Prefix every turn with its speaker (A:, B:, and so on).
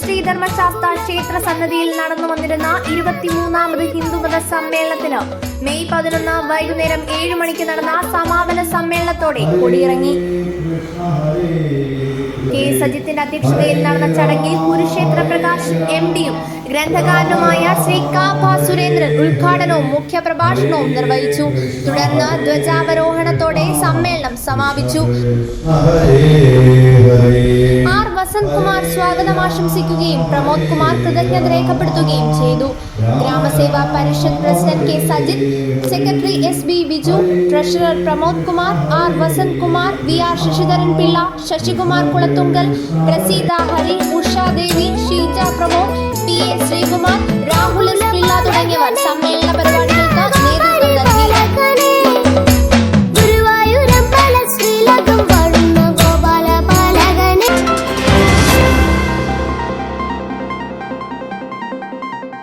A: ശ്രീധർമ്മശാസ്ത്ര ക്ഷേത്ര സന്നദ്ധിയിൽ നടന്നു വന്നിരുന്ന ഇരുപത്തിമൂന്നാമത് ഹിന്ദുമത സമ്മേളനത്തിന് മെയ് പതിനൊന്ന് വൈകുന്നേരം ഏഴ് മണിക്ക് നടന്ന സമാപന സമ്മേളനത്തോടെ കൊടിയിറങ്ങി. കെ സജിത്തിന്റെ അധ്യക്ഷതയിൽ നടന്ന ചടങ്ങിൽ കുരുക്ഷേത്ര പ്രകാശ് എം ഡിയും ഗ്രന്ഥകാരനുമായ ശ്രീ കാ ഭ സുരേന്ദ്രൻ ഉദ്ഘാടനവും മുഖ്യപ്രഭാഷണവും നിർവഹിച്ചു. തുടർന്ന് ധ്വജാവരോഹണത്തോടെ സമ്മേളനം സമാപിച്ചു. വസന്ത് കുമാർ സ്വാഗതം ആശംസിക്കുകയും പ്രമോദ് കുമാർ കൃതജ്ഞത രേഖപ്പെടുത്തുകയും ചെയ്തു. Gramaseva Parishath president K. Sajith secretary S B Biju treasurer Pramod Kumar R. Vasanth Kumar V. R. Sasidharan Pillai Sasikumar Kulathunkal Praseetha Hari Ushadevi Sheeja Pramod P. A. Sreekumar